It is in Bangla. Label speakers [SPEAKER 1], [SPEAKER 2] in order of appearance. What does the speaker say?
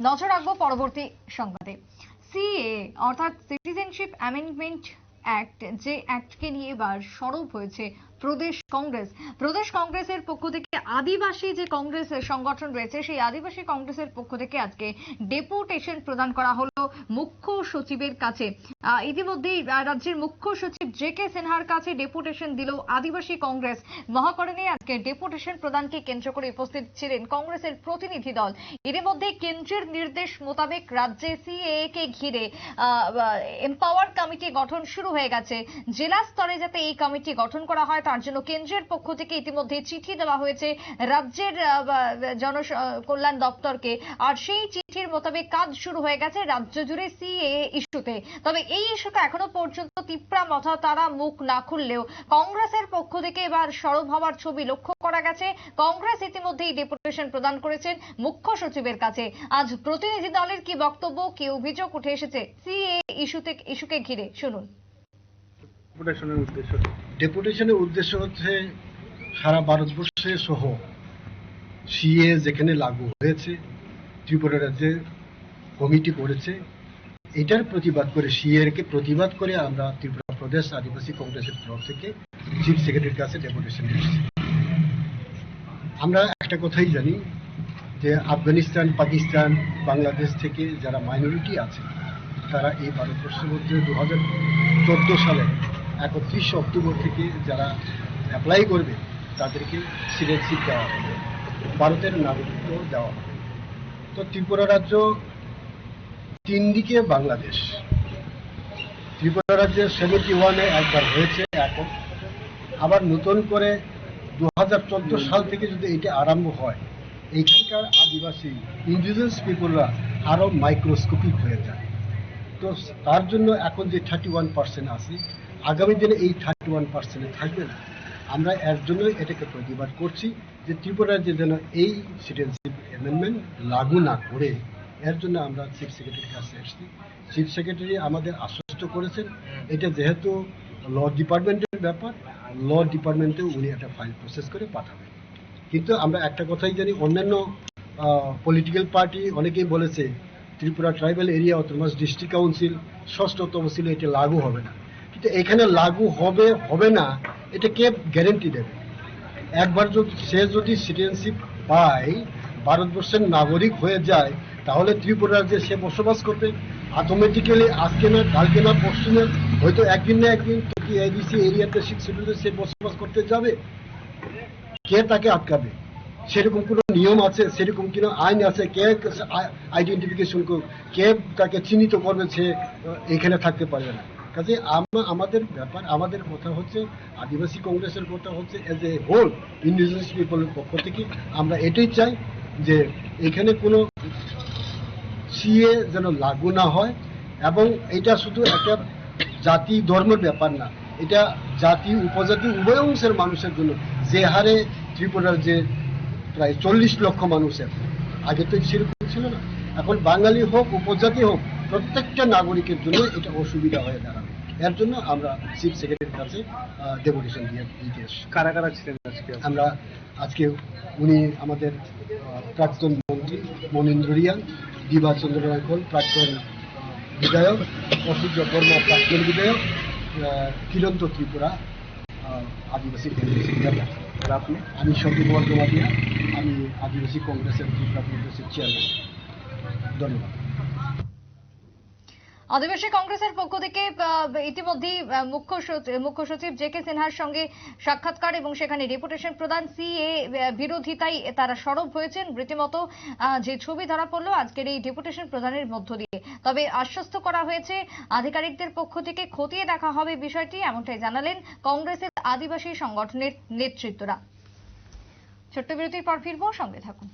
[SPEAKER 1] নজর রাখব পরবর্তী সংবাদে। সিএ অর্থাৎ সিটিজেনশিপ অ্যামেন্ডমেন্ট অ্যাক্ট যে অ্যাক্টকে নিয়ে এবার সরব হয়েছে প্রদেশ কংগ্রেস। প্রদেশ কংগ্রেসের পক্ষ থেকে আদিবাসী যে কংগ্রেস সংগঠন রয়েছে, সেই আদিবাসী কংগ্রেসের পক্ষ থেকে আজকে ডেপুটেশন প্রদান করা হলো মুখ্য সচিবের কাছে। ইতিমধ্যেই রাজ্যের মুখ্য সচিব জে কে সিনহার কাছে ডেপুটেশন দিল আদিবাসী কংগ্রেস। মহাকরণে আজকে ডেপুটেশন প্রদানকে কেন্দ্র করে উপস্থিত ছিলেন কংগ্রেসের প্রতিনিধি দল। এর মধ্যে কেন্দ্রের নির্দেশ মোতাবেক রাজ্যে সিএএ কে ঘিরে এম্পাওয়ার কমিটি গঠন শুরু হয়ে গেছে। জেলা স্তরে যাতে এই কমিটি গঠন করা হয় তার জন্য কেন্দ্রের পক্ষ থেকে ইতিমধ্যে চিঠি দেওয়া হয়েছে রাজ্যের জনকল্যাণ দপ্তরকে। আর সেই চিঠির মোতাবেক কাজ শুরু হয়ে গেছে রাজ্য জুড়ে সিএএ ইস্যুতে। তবে এই ইস্যুতে এখনও পর্যন্ত তিপ্রা মথা তারা মুখ না খুললেও কংগ্রেসের পক্ষ থেকে এবার সরব হওয়ার ছবি লক্ষ্য করা গেছে। কংগ্রেস ইতিমধ্যেই ডেপুটেশন প্রদান করেছেন মুখ্য সচিবের কাছে। আজ প্রতিনিধি দলের কি বক্তব্য, কি অভিযোগ উঠে এসেছে সিএ ইস্যুতে, ইস্যুকে ঘিরে? শুনুন।
[SPEAKER 2] ডেপুটেশনের উদ্দেশ্য?
[SPEAKER 3] ডেপুটেশনের উদ্দেশ্য হচ্ছে সারা ভারতবর্ষে সহ সিএ যেখানে লাগু হয়েছে, ত্রিপুরা রাজ্যে কমিটি করেছে, এটার প্রতিবাদ করে সিএর কে প্রতিবাদ করে আমরা ত্রিপুরা প্রদেশ আদিবাসী কংগ্রেসের তরফ থেকে চিফ সেক্রেটারির কাছে ডেপুটেশন দিচ্ছি আমরা একটা কথাই জানি যে আফগানিস্তান, পাকিস্তান, বাংলাদেশ থেকে যারা মাইনরিটি আছে, তারা এই ভারতবর্ষের মধ্যে দু হাজার চোদ্দ সালে একত্রিশে অক্টোবর থেকে যারা অ্যাপ্লাই করবে, তাদেরকে সিটিজেনশিপ দেওয়া হবে। ভারতের নাগরিকত্ব দেওয়া হবে। তো ত্রিপুরা রাজ্য তিন দিকে বাংলাদেশ। ত্রিপুরা রাজ্যে সেভেন্টি ওয়ানে একবার হয়েছে এখন। আবার নতুন করে দু হাজার চোদ্দ সাল থেকে যদি এটা আরম্ভ হয়, এইখানকার আদিবাসী ইন্ডিজিনাস পিপুলরা আরও মাইক্রোস্কোপিক হয়ে যায়। তো তার জন্য এখন যে থার্টি ওয়ান পার্সেন্ট আছে আগামী দিনে এই থার্টি ওয়ান পার্সেন্টে থাকবে না। আমরা এর জন্য এটাকে প্রতিবাদ করছি যে ত্রিপুরা রাজ্যে যেন এই সিটিজেনশিপ অ্যামেন্ডমেন্ট লাগু না করে। এর জন্য আমরা চিফ সেক্রেটারির কাছে এসেছি। চিফ সেক্রেটারি আমাদের আশ্বস্ত করেছেন। এটা যেহেতু ল ডিপার্টমেন্টের ব্যাপার ল ডিপার্টমেন্টে উনি একটা ফাইল প্রসেস করে পাঠাবেন। কিন্তু আমরা একটা কথাই জানি, অন্যান্য পলিটিক্যাল পার্টি অনেকেই বলেছে, Tripura tribal area autonomous district council ষষ্ঠ তহসিলে এটা লাগু হবে না। কিন্তু এখানে লাগু হবে হবে না এটা কে গ্যারেন্টি দেবে। একবার যদি, সে যদি সিটিজেনশিপ পায়, ভারতবর্ষের নাগরিক হয়ে যায়, তাহলে ত্রিপুরা রাজ্যে সে বসবাস করবে। অটোমেটিক্যালি আজকে না, কালকে না, পরশু হয়তো একদিন না একদিন এডিসি এরিয়াতে সিক্স শিডিউলে সে বসবাস করতে যাবে? কে তাকে আটকাবে? সেরকম কোনো নিয়ম আছে? সেরকম কোনো আইন আছে? কে আইডেন্টিফিকেশন কে তাকে চিহ্নিত করবে সে এখানে থাকতে পারবে না? কাজে আমাদের ব্যাপার, আমাদের কথা হচ্ছে আদিবাসী কংগ্রেসের কথা হচ্ছে এজ এ হোল ইন্ডিজিনাস পিপলের পক্ষ থেকে আমরা এটাই চাই যে এখানে কোনো সিএ যেন লাগু না হয় এবং এটা শুধু একটা জাতি ধর্মের ব্যাপার না, এটা জাতি উপজাতি উভয় অংশের মানুষের জন্য। যে হারে ত্রিপুরার যে প্রায় চল্লিশ লক্ষ মানুষের, আগে তো সেরকম ছিল না। এখন বাঙালি হোক, উপজাতি হোক প্রত্যেকটা নাগরিকের জন্য এটা অসুবিধা হয়ে দাঁড়াবে। এর জন্য আমরা চিফ সেক্রেটারির কাছে ডেপুটেশন দিয়ে দিতে
[SPEAKER 2] কারা কারা ছিলেন আজকে?
[SPEAKER 3] আমরা আজকে উনি আমাদের প্রাক্তন মন্ত্রী মনীন্দ্র রিয়ান দিবাচন্দ্র রায়কল প্রাক্তন বিধায়ক অসূর্য বর্মা প্রাক্তন বিধায়ক কিরন্ত ত্রিপুরা আদিবাসী কংগ্রেসের
[SPEAKER 2] আপনি?
[SPEAKER 3] আমি সন্দীপ বর্ধমানিয়া আমি আদিবাসী কংগ্রেসের ত্রিপুরা কংগ্রেসের চেয়ারম্যান ধন্যবাদ।
[SPEAKER 1] আদিবাসী কংগ্রেসের পক্ষ থেকে আহ, মুখ্য মুখ্য সচিব জে কে সিনহার সঙ্গে সাক্ষাৎকার এবং সেখানে ডেপুটেশন প্রদান সিএ বিরোধিতায় তারা সরব হয়েছেন। রীতিমতো যে ছবি ধরা পড়ল আজকের এই ডেপুটেশন প্রদানের মধ্য দিয়ে। তবে আশ্বস্ত করা হয়েছে আধিকারিকদের পক্ষ থেকে খতিয়ে দেখা হবে বিষয়টি এমনটাই জানালেন কংগ্রেসের আদিবাসী সংগঠনের নেতৃত্বরা। ছোট্ট বিরতির পর ফিরবো সঙ্গে থাকুন।